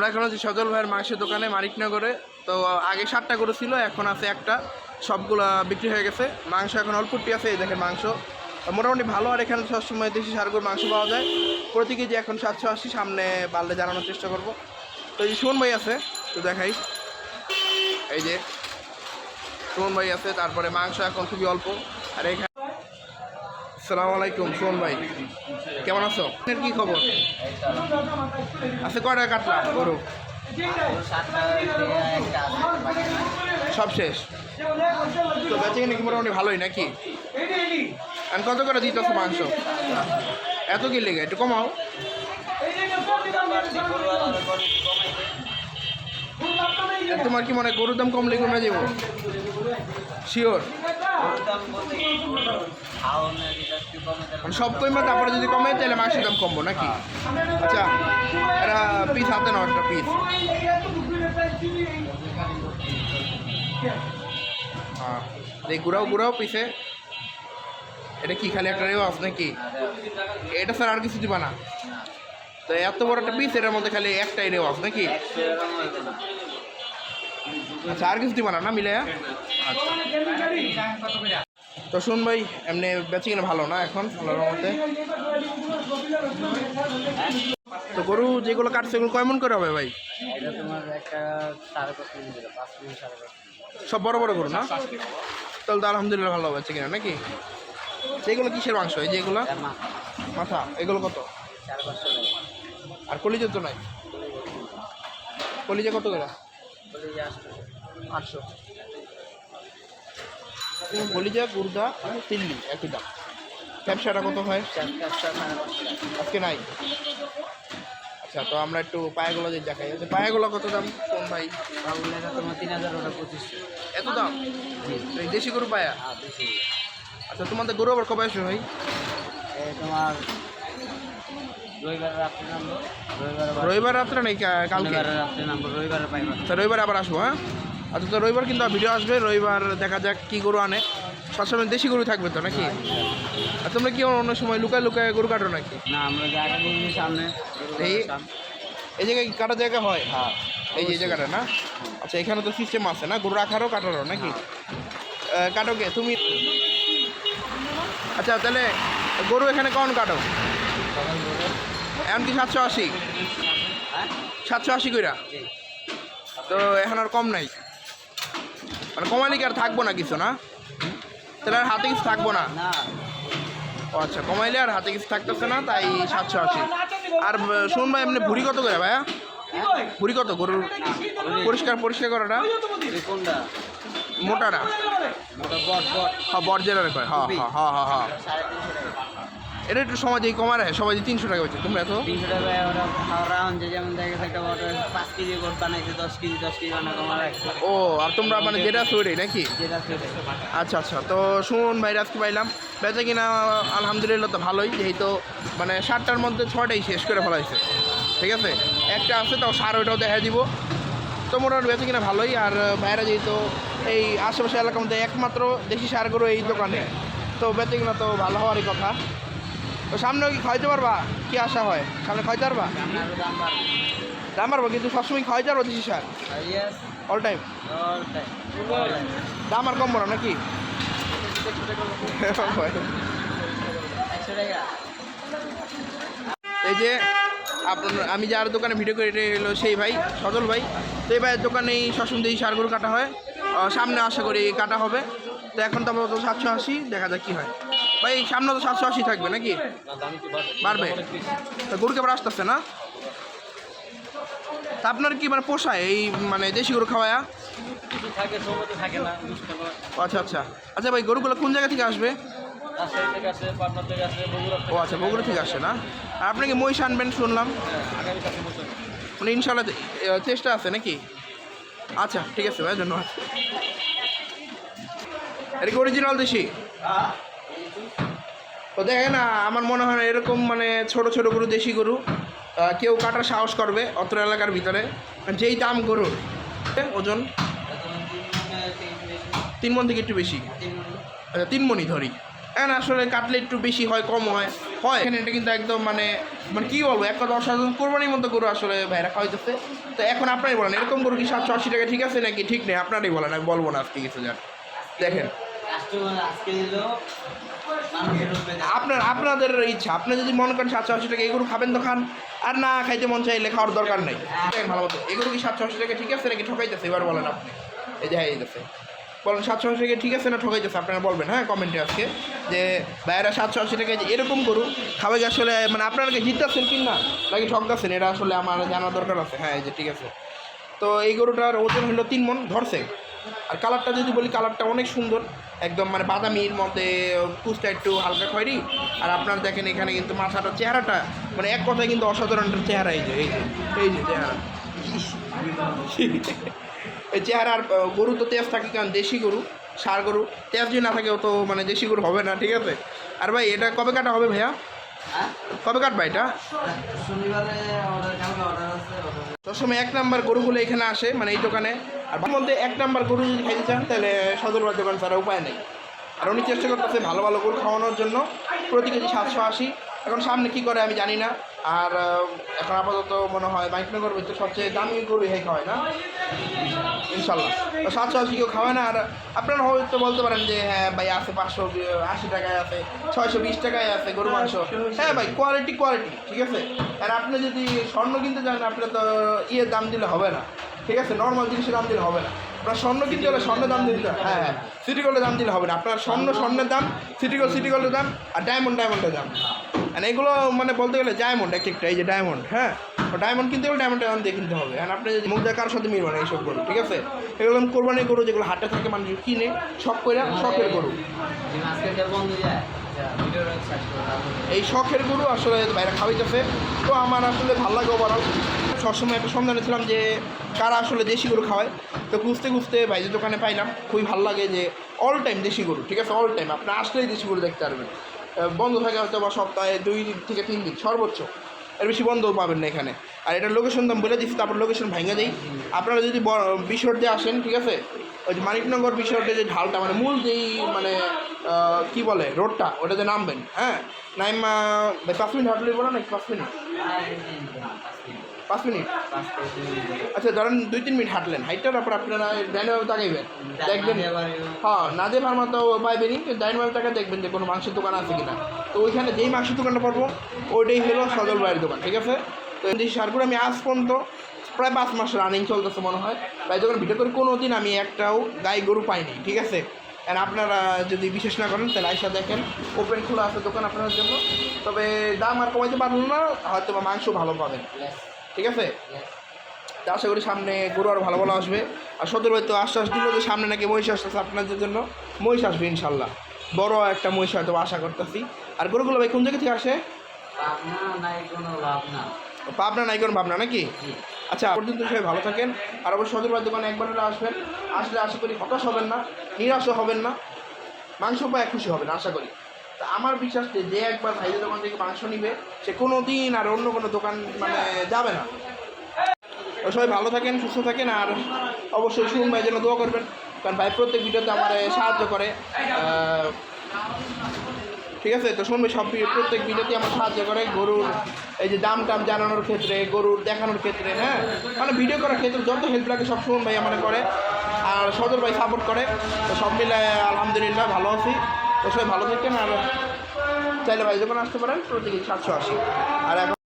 আমরা এখন হচ্ছে সজল ভাইয়ের মাংসের দোকানে মানিকনগরে। তো, আগে সাতটা গরু ছিল, এখন আছে একটা। সবগুলো বিক্রি হয়ে গেছে। মাংস এখন অল্পটি আছে, এই দেখেন মাংস। মোটামুটি ভালো, আর এখানে সবসময় দেশি সারগুর মাংস পাওয়া যায়। প্রতি কেজি এখন সাতশো আশি, সামনে বাড়লে জানানোর চেষ্টা করব। তো এই সুমন ভাই আছে, তো দেখাই। এই যে সুমন ভাই আছে, তারপরে মাংস এখন খুবই অল্প। আর এখানে আসসালামু আলাইকুম, সুমন ভাই। কেমন আছো? আপনার কি খবর? আছে কয়টা কাটলা গরু? সব শেষ? তো বেঁচে কিনে কি মোটামুটি ভালোই নাকি? আর কত করে দিতেছো মাংস? এত কি লেগে? একটু কমাও। তোমার কি মনে গরুর দাম কমলে কমে যাব শিওর সব কমবে তারপরে যদি কমে, তাহলে মাংসের দাম কমবো নাকি? আচ্ছা এটা পিস হাতে একটা পিস হ্যাঁ এই ঘুরাও ঘুরাও পিসে এটা কি, খালি একটা রেওয়াজ নাকি? এটা স্যার আর কিছু দিবা না। তো এত বড় একটা পিস এটার মধ্যে খালি একটাই রেওয়াজ নাকি? আচ্ছা আর কিছু দিবা না মিলে আচ্ছা। তো শুন ভাই এমনি বেঁচে কিনা ভালো না এখন আল্লাহর মধ্যে তো গরু যেগুলো কাটছে এগুলো কয় মন করে হবে ভাই? সব বড় বড় গরু না? তাহলে তো আলহামদুলিল্লাহ ভালো বেঁচে কিনা নাকি? যেগুলো কিসের মাংস এই যেগুলো? মাথা। এগুলো কত? আর কলিজা তো নাই? কলিজা কত করে? যে আটশো। কলিজা গুর্দা তিল্লি একই দাম। ব্যবসাটা কত হয়? আজকে নাই। আচ্ছা তো আমরা একটু পায়াগুলো দিয়ে দেখাই। আচ্ছা পায়াগুলো কত দাম? কোন ভাই? তোমার তিন হাজার ওটা পঁচিশশো এত দাম এই দেশি গরু। পায়া আচ্ছা তোমাদের গরু আবার কবে আসবে ভাই? তোমার রবিবার রাত্রে নামবো। রবিবার রাত্রে নাকি কালকে? শনিবার রাত্রে নামবো রবিবার পাইবা। তো রবিবার আবার আসব হ্যাঁ? আচ্ছা তো রবিবার কিন্তু ভিডিও আসবে রবিবার দেখা যাক কি গরু আনে। সবসময় দেশি গরু থাকবে তো নাকি? আর তোমরা কি অন্য সময় লুকায় লুকায় গরু কাটো নাকি? না আমরা সামনে এই- এই জায়গায় কাটা জায়গা হয়? হ্যাঁ। এই যে জায়গাটা না? আচ্ছা এখানে তো সিস্টেম আছে না গরু রাখারও কাটারও নাকি? আহ, কাটো কে? তুমি আচ্ছা তাহলে গরু এখানে কখন কাটো? এখন কি সাতশো আশি? হ্যাঁ? সাতশো আশি কইরা? তো এখন আর কম নাই। মানে কমালে কি আর থাকব না কিছু না? তাহলে আর হাতে কিছু থাকব না? ও আচ্ছা কমাইলে আর হাতে কিছু থাকতেছে না তাই সাতশো আশি। আর শুন ভাই এমনি ভুড়ি কত করে ভাইয়া? ভুড়ি কত? গরুর পরিষ্কার পরিষ্কার করাটা? মোটাটা? ওটা বট হ্যাঁ বর্জেরা কয়। হ্যাঁ হ্যাঁ হ্যাঁ হ্যাঁ। এটা একটু সমাজে কমা রাখে সবাই তিনশো টাকা হচ্ছে। তোমরা এত? তিনশো টাকা খাওয়া হচ্ছে যেমন দেখা গেছে একটা বট পাঁচ কেজি গোট বানাইছে দশ কেজি দশ কেজি বানা কমা ও আর তোমরা মানে যেটা তৈরি নাকি? যেটা সেটা আচ্ছা আচ্ছা তো শুনুন ভাই আজকে পাইলাম? বেচে কিনা আলহামদুলিল্লাহ তো ভালোই যেহেতু মানে সাতটার মধ্যে ছটাই শেষ করে ফেলাইছে ঠিক আছে? একটা আছে তাও সার ওইটাও দেখা দিব। তো মোটামুটি বেচে কিনা ভালোই আর ভাইরা যেহেতু এই আশেপাশে এলাকার মধ্যে একমাত্র দেশি সারগুলো এই দোকানে তো বেচে কিনা তো ভালো হওয়ারই কথা। তো সামনেও কি খাইতে পারবা? কি আশা হয়? সামনে খাইতে পারবা? দাম পারব কিন্তু সবসময় খাইতে পারব দেশি সার অল টাইম দাম আর কম না নাকি? এই যে আপনার আমি যার দোকানে ভিডিও করে এটা হলো সেই ভাই সজল ভাই। তো এই ভাইয়ের দোকানেই এই সারগুলো কাটা হয়। সামনে আশা করি কাটা হবে। তো এখন তো আপাতত সাতশো আশি দেখা যাক কী হয়। ভাই সামনে তো সাতশো আশি থাকবে নাকি? বাড়বে। গরু কেবার আসতেছে না? তা আপনার কি মানে পোষায় এই মানে দেশি গরু ও আচ্ছা আচ্ছা। আচ্ছা ভাই, গরুগুলো কোন জায়গা থেকে আসবে? ও আচ্ছা বগুড়া থেকে আসে না? আর আপনি কি মহিষ আনবেন শুনলাম? মানে ইনশাল্লাহ চেষ্টা আছে নাকি? আচ্ছা ঠিক আছে ভাই, ধন্যবাদ। এটা কি অরিজিনাল দেশি? তো দেখে না আমার মনে হয় এরকম মানে ছোট ছোট গরু, দেশি গরু কেউ কাটার সাহস করবে অত্র এলাকার ভিতরে। যেই দাম গরুর ওজন তিন মন থেকে একটু বেশি। আচ্ছা তিন মনই ধরি। এখন আসলে কাটলে একটু বেশি হয়, কম হয়। হয়। এখানে এটা কিন্তু একদম মানে মানে কী বলব, এক কথা অসাধারণ কোরবানির মতো গরু আসলে ভাইরা খাওয়াইতেছে। তো এখন আপনারই বলেন, এরকম গরু কি সাতশো আশি টাকা ঠিক আছে নাকি ঠিক নেই? আপনারই বলেন, আমি বলব না আজকে কিছু জান। দেখেন আপনার, আপনাদের ইচ্ছা। আপনি যদি মনে করেন সাতশো আশি টাকা এগুলো খাবেন তো খান। আর না খাইতে মন চাইলে খাওয়ার দরকার নেই। ভালো মতো। এগুলো কি সাতশো আশি টাকা ঠিক আছে নাকি ঠকাইতেছে? এবার বলেন আপনি। এই যে হ্যাঁ দেখছে বলেন, সাতশো আশি টাকা ঠিক আছে না ঠকাইতেছে? আপনারা বলবেন হ্যাঁ কমেন্টে আজকে। যে, ভাইয়েরা সাতশো আশি টাকা এরকম করুন কি আসলে মানে আপনারা কি জিততেছেন কি না? নাকি ঠকতেছেন? এটা আসলে আমার জানার দরকার আছে। হ্যাঁ এই যে, ঠিক আছে। তো এই গরুটার ওজন হলো তিন মন, ধরছে। আর কালারটা যদি বলি কালারটা অনেক সুন্দর। একদম মানে বাদামির মধ্যে পুষটা একটু হালকা খয়েরি। আর আপনার দেখেন এখানে কিন্তু মাথাটা চেহারাটা মানে এক কথায় কিন্তু অসাধারণ একটা চেহারা এই যে এই যে এই যে চেহারা। এই চেহারার গরু তো তেজ থাকে কারণ দেশি গরু, সার গরু। তেজ যদি না থাকে তো মানে দেশি গরু হবে না, ঠিক আছে? আর ভাই, এটা কবে কাটা হবে ভাইয়া? কবে কাটবা এটা? সবসময় এক নাম্বার গরুগুলো এখানে আসে মানে এই দোকানে। আর মধ্যে এক নাম্বার গরু যদি খাইতে চান তাহলে সদরবার দোকান ছাড়া উপায় নেই। আর উনি চেষ্টা করতেছে ভালো ভালো গরু খাওয়ানোর জন্য। প্রতি কেজি সাতশো আশি। এখন সামনে কী করে আমি জানি না। আর এখন আপাতত মনে হয় বাইকনগর ভিতরে সবচেয়ে দামি গরু এই খাওয়ায় না? ইনশাল্লাহ। তো সাতশো আশি কেউ খাওয়ায় না। আর আপনারা হয়তো বলতে পারেন যে হ্যাঁ ভাই, আছে পাঁচশো, আশি টাকায় আছে, ছয়শো বিশ টাকায় আছে গরু মাংস। হ্যাঁ ভাই কোয়ালিটি কোয়ালিটি ঠিক আছে? আর আপনি যদি স্বর্ণ কিনতে চান আপনি তো ইয়ের দাম দিলে হবে না। ঠিক আছে? নর্মাল জিনিসের দাম দিলে হবে না। আপনার স্বর্ণ কিনতে হলে স্বর্ণের দাম দিতে। হ্যাঁ। হ্যাঁ সিটি গোল্ডের দাম দিলে হবে না। আপনার স্বর্ণ, স্বর্ণের দাম সিটি গোল্ড সিটি গোল্ডের দাম, আর ডায়মন্ড ডায়মন্ডের দাম। আর এগুলো মানে বলতে গেলে ডায়মন্ড এক একটা, এই যে ডায়মন্ড হ্যাঁ? ডায়মন্ড কিনতে গেলে ডায়মন্ড ডায়মন্ড দিয়ে কিনতে হবে। আর আপনি মুখ দেখার সাথে মিলবে না এইসব গরু, ঠিক আছে? এগুলো কোরবানি গরু, যেগুলো হাটে থাকে, মানুষ কিনে, শখ করে শখের গরু। এই শখের গরু আসলে বাইরে খাওয়াইতেছে। তো আমার আসলে ভালো লাগে ওভারঅল সবসময় একটা সন্ধানে ছিলাম যে কারা আসলে দেশি গরু খাওয়ায়। তো খুঁজতে খুঁজতে বাইরের দোকানে পাইলাম। খুবই ভালো লাগে যে অল টাইম দেশি গরু, ঠিক আছে? অল টাইম আপনি আসলেই দেশি গরু দেখতে পারবেন। বন্ধ থাকে হয়তো বা সপ্তাহে দুই থেকে তিন দিন, সর্বোচ্চ। এর বেশি বন্ধও পাবেন না এখানে। আর এটা লোকেশন আমি বলে দিচ্ছি তারপর লোকেশন ভেঙে দিই। আপনারা যদি বিশোর দিয়ে আসেন, ঠিক আছে? ওই যে মানিকনগর বিশোরটে যে ঢালটা মানে মূল যেই মানে কি বলে, রোডটা, ওটাতে নামবেন হ্যাঁ? নাইম পাঁচ মিনিট হাঁটলে বলো নাকি পাঁচ মিনিট? পাঁচ মিনিট? আচ্ছা ধরেন দুই তিন মিনিট হাঁটলেন। হাইটটার তারপর আপনারা ডাইনভাবে তাকাইবেন। দেখবেন হ্যাঁ নাদে ফার্মা তো পাইবেনই ডাইনভাবে টাকা দেখবেন যে কোনো মাংসের দোকান আছে কিনা। তো ওইখানে যেই মাংসের দোকানটা পারব ওইটাই হলো সদর বাড়ির দোকান ঠিক আছে? তো সারগুলো আমি আজ পর্যন্ত প্রায় পাঁচ মাস রানিং চলতেছে মনে হয়। তাই যখন ভিডিও করে কোনো দিন আমি একটাও গাই গরু পাইনি ঠিক আছে? আর আপনারা যদি বিশেষ না করেন তাহলে আইসা দেখেন ওপেন খোলা আছে দোকান আপনাদের জন্য। তবে দাম আর কমাইতে পারবেন না হয়তো বা মাংস ভালো পাবেন। ঠিক আছে? তা আশা করি সামনে গরু আরও ভালো ভালো আসবে। আর সদর হয়তো আশ্বাস দিল যে সামনে নাকি মহিষ আসতেছে আপনাদের জন্য। মহিষ আসবে ইনশাল্লাহ। বড় একটা মহিষ হয়তো আশা করতেছি। আর গরুগুলো ভাই কোন জায়গা থেকে আসে? পাবনা নাই কোনো ভাবনা নাকি? আচ্ছা পর্যন্ত সবাই ভালো থাকেন। আর অবশ্যই সদর দোকানে একবার আসবেন। আসলে আশা করি হতাশ হবেন না, নিরাশও হবেন না। মাংস পায়, খুশি হবেন, আশা করি। তা আমার বিশ্বাস যে যে একবার ভাইদের দোকান থেকে মাংস নিবে, সে কোনো দিন আর অন্য কোনো দোকান মানে যাবে না। সবাই ভালো থাকেন, সুস্থ থাকেন, আর অবশ্যই শুনুন ভাই যেন দোয়া করবেন, কারণ ভাই প্রত্যেক ভিডিওতে আমার সাহায্য করে। ঠিক আছে, তো শুনবে সব প্রত্যেক ভিডিওতে আমার সাহায্য করে গরুর এই যে দাম টাম জানানোর ক্ষেত্রে, গরুর দেখানোর ক্ষেত্রে হ্যাঁ? মানে ভিডিও করার ক্ষেত্রে যত হেল্প লাগে সব শুনুন ভাই আমার করে, আর সদর ভাই সাপোর্ট করে। তো সব মিলে আলহামদুলিল্লাহ ভালো আছি। তো সবাই ভালো থাকেন আর চাইলে ভাই যখন আসতে পারেন প্রতিদিন সাতশো আশি। আর এখন